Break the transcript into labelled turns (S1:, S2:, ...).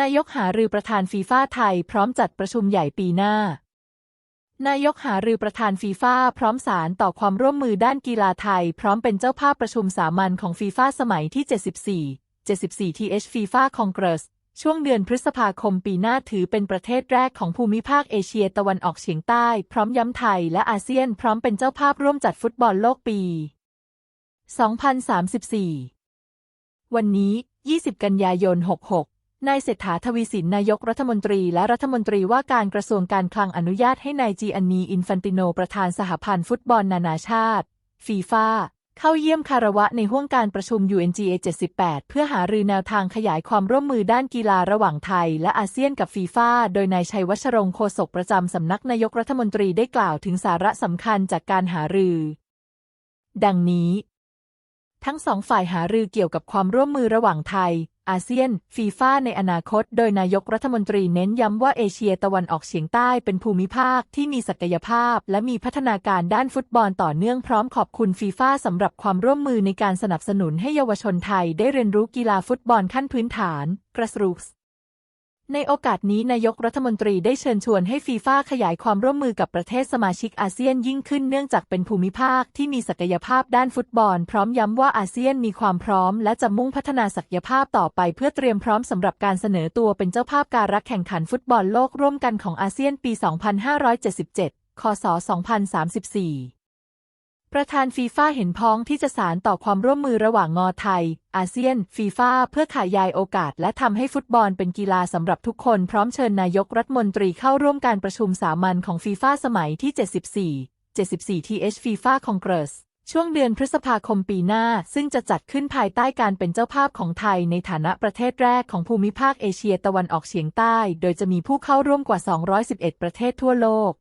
S1: นายกหารือประธานฟีฟ่าไทยพร้อมจัดประชุมใหญ่ปีหน้า นายกหารือประธานฟีฟ่าพร้อมสารต่อความร่วมมือด้านกีฬาไทย พร้อมเป็นเจ้าภาพประชุมสามัญของฟีฟ่าสมัยที่ 74 74 TH FIFA Congress ช่วงเดือนพฤษภาคมปีหน้าถือเป็นประเทศแรกของภูมิภาคเอเชียตะวันออกเฉียงใต้ พร้อมย้ำไทยและอาเซียนพร้อมเป็นเจ้าภาพร่วมจัดฟุตบอลโลกปี 2034 วันนี้ 20 กันยายน 66 นายเศรษฐาทวีสินนายกรัฐมนตรีและรัฐมนตรีว่าการกระทรวงการคลังอนุญาตให้นายจีอันนีอินฟันติโนประธานสหพันธ์ฟุตบอลนานาชาติ ฟีฟ่าเข้าเยี่ยมคารวะในห้วงการประชุม UNGA 78 เพื่อหารือแนวทางขยายความร่วมมือด้านกีฬาระหว่างไทย และอาเซียนกับฟีฟ่าโดยนายชัยวัชรงคโฆษกประจำสำนักนายกรัฐมนตรีได้กล่าวถึงสาระสำคัญจากการหารือ ดังนี้ ทั้งสองฝ่ายหารือเกี่ยวกับความร่วมมือระหว่างไทย อาเซียน ฟีฟ่าในอนาคต โดยนายกรัฐมนตรีเน้นย้ำว่าเอเชียตะวันออกเฉียงใต้เป็นภูมิภาคที่มีศักยภาพ และมีพัฒนาการด้านฟุตบอลต่อเนื่องพร้อมขอบคุณฟีฟ่าสำหรับความร่วมมือในการสนับสนุนให้เยาวชนไทยได้เรียนรู้กีฬาฟุตบอลขั้นพื้นฐาน กระสรุก ในโอกาสนี้นายกรัฐมนตรีได้เชิญชวนให้ฟีฟ่าขยายความร่วมมือกับประเทศสมาชิกอาเซียนยิ่งขึ้นเนื่องจากเป็นภูมิภาคที่มีศักยภาพด้านฟุตบอล พร้อมย้ำว่าอาเซียนมีความพร้อม และจะมุ่งพัฒนาศักยภาพต่อไปเพื่อเตรียมพร้อมสำหรับการเสนอตัวเป็นเจ้าภาพการรักแข่งขันฟุตบอลโลกร่วมกันของอาเซียนปี 2577 คศ 2034 ประธานฟีฟ่าเห็นพ้องที่จะสารต่อความร่วมมือระหว่างงอไทย อาเซียน ฟีฟ่าเพื่อขยายโอกาส และทำให้ฟุตบอลเป็นกีฬาสำหรับทุกคนพร้อมเชิญนายกรัฐมนตรีเข้าร่วมการประชุมสามัญของฟีฟ่าสมัยที่ 74 74 TH FIFA Congress ช่วงเดือนพฤษภาคมปีหน้า ซึ่งจะจัดขึ้นภายใต้การเป็นเจ้าภาพของไทยในฐานะประเทศแรกของภูมิภาคเอเชียตะวันออกเฉียงใต้ โดยจะมีผู้เข้าร่วมกว่า 211 ประเทศทั่วโลก